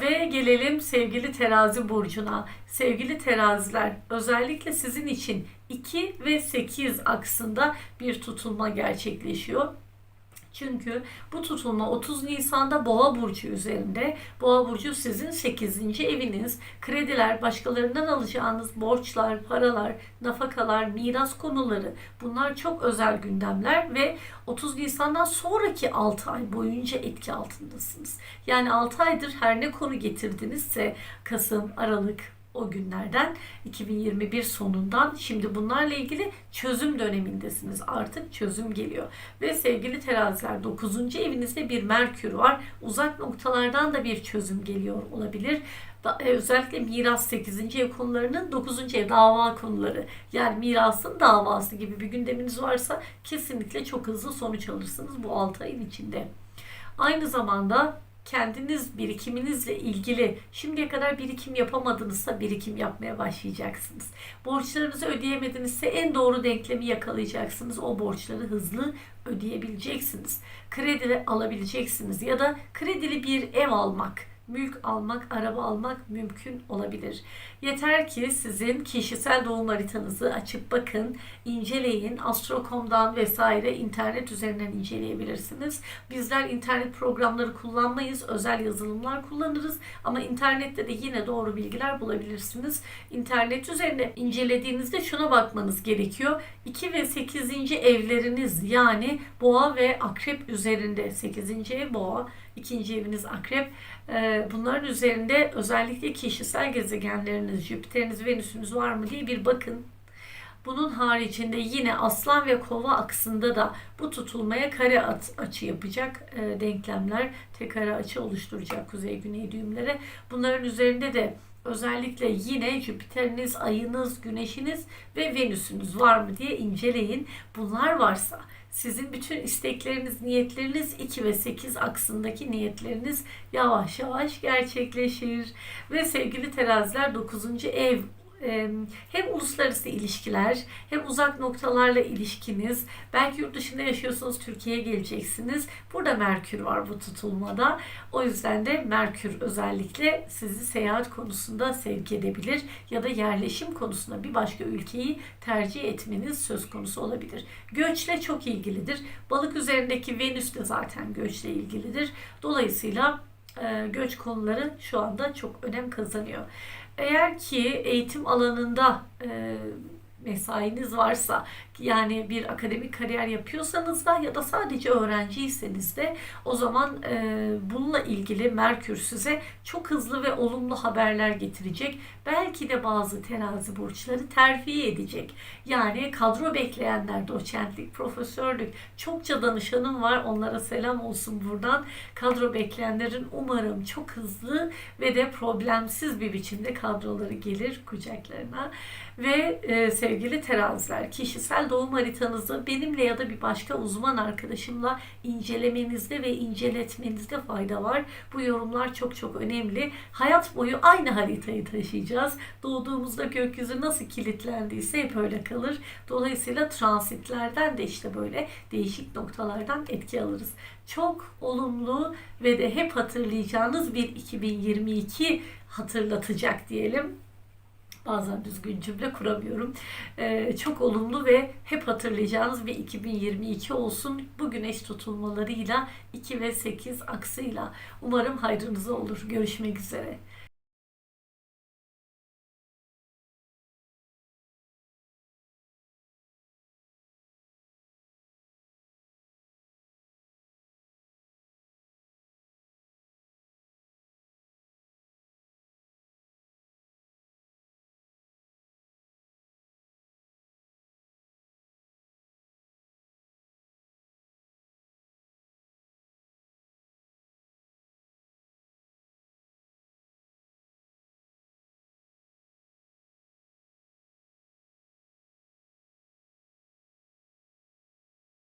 Ve gelelim sevgili terazi burcuna. Sevgili teraziler özellikle sizin için 2 ve 8 aksında bir tutulma gerçekleşiyor. Çünkü bu tutulma 30 Nisan'da Boğa burcu üzerinde. Boğa burcu sizin 8. eviniz. Krediler, başkalarından alacağınız borçlar, paralar, nafakalar, miras konuları bunlar çok özel gündemler ve 30 Nisan'dan sonraki 6 ay boyunca etki altındasınız. Yani 6 aydır her ne konu getirdinizse Kasım, Aralık, o günlerden 2021 sonundan şimdi bunlarla ilgili çözüm dönemindesiniz. Artık çözüm geliyor. Ve sevgili teraziler 9. evinizde bir Merkür var. Uzak noktalardan da bir çözüm geliyor olabilir. E, Özellikle miras 8. ev konularının 9. ev dava konuları. Yani mirasın davası gibi bir gündeminiz varsa kesinlikle çok hızlı sonuç alırsınız bu 6 ayın içinde. Aynı zamanda kendiniz birikiminizle ilgili şimdiye kadar birikim yapamadınızsa birikim yapmaya başlayacaksınız. Borçlarınızı ödeyemedinizse en doğru denklemi yakalayacaksınız. O borçları hızlı ödeyebileceksiniz. Kredi alabileceksiniz ya da kredili bir ev almak, mülk almak, araba almak mümkün olabilir. Yeter ki sizin kişisel doğum haritanızı açıp bakın, inceleyin. Astro.com'dan vesaire internet üzerinden inceleyebilirsiniz. Bizler internet programları kullanmayız, özel yazılımlar kullanırız ama internette de yine doğru bilgiler bulabilirsiniz. İnternet üzerinde incelediğinizde şuna bakmanız gerekiyor. 2 ve 8. evleriniz yani boğa ve akrep üzerinde 8. ev boğa, 2. eviniz akrep. Ee, Bunların üzerinde özellikle kişisel gezegenleriniz, Jüpiter'iniz, Venüs'ünüz var mı diye bir bakın. Bunun haricinde yine aslan ve kova aksında da bu tutulmaya kare açı yapacak e, denklemler tek kare açı oluşturacak kuzey güney düğümlere. Bunların üzerinde de özellikle yine Jüpiter'iniz, ayınız, güneşiniz ve Venüs'ünüz var mı diye inceleyin. Bunlar varsa sizin bütün istekleriniz, niyetleriniz 2 ve 8 aksındaki niyetleriniz yavaş yavaş gerçekleşir. Ve sevgili teraziler 9. ev hem uluslararası ilişkiler hem uzak noktalarla ilişkiniz. Belki yurt dışında yaşıyorsunuz Türkiye'ye geleceksiniz. Burada Merkür var bu tutulmada. O yüzden de Merkür özellikle sizi seyahat konusunda sevk edebilir ya da yerleşim konusunda bir başka ülkeyi tercih etmeniz söz konusu olabilir. Göçle çok ilgilidir. Balık üzerindeki Venüs de zaten göçle ilgilidir. Dolayısıyla e, göç konuları şu anda çok önem kazanıyor. Eğer ki eğitim alanında e, mesainiz varsa yani bir akademik kariyer yapıyorsanız da ya da sadece öğrenciyseniz de o zaman e, bununla ilgili Merkür size çok hızlı ve olumlu haberler getirecek. Belki de bazı terazi burçları terfi edecek. Yani kadro bekleyenler, doçentlik, profesörlük çokça danışanım var. Onlara selam olsun buradan. Kadro bekleyenlerin umarım çok hızlı ve de problemsiz bir biçimde kadroları gelir kucaklarına. Ve e, sevgili teraziler doğum haritanızı benimle ya da bir başka uzman arkadaşımla incelemenizde ve inceletmenizde fayda var. Bu yorumlar çok çok önemli. Hayat boyu aynı haritayı taşıyacağız. Doğduğumuzda gökyüzü nasıl kilitlendiyse hep öyle kalır. Dolayısıyla transitlerden de işte böyle değişik noktalardan etki alırız. Çok olumlu ve de hep hatırlayacağınız bir 2022 hatırlatacak diyelim bazen düzgün cümle kuramıyorum. Ee, çok olumlu ve hep hatırlayacağınız bir 2022 olsun. Bu güneş tutulmalarıyla 2 ve 8 aksıyla. Umarım hayrınıza olur. Görüşmek üzere.